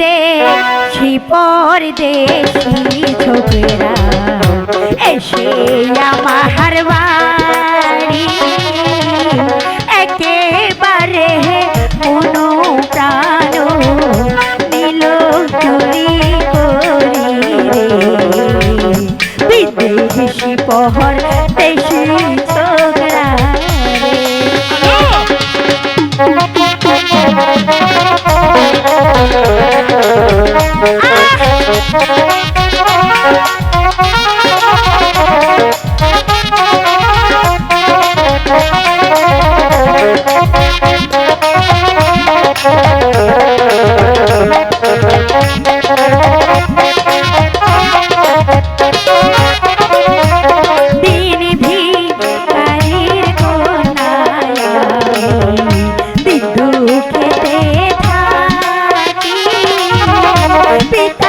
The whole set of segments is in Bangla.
দে শিপর দেশি ছোকরা এসে আমার বাড়ি। একেবারে কোনো প্রাণ নিল চুরি করি রে। বিদেশি পহর capitán.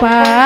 Paz.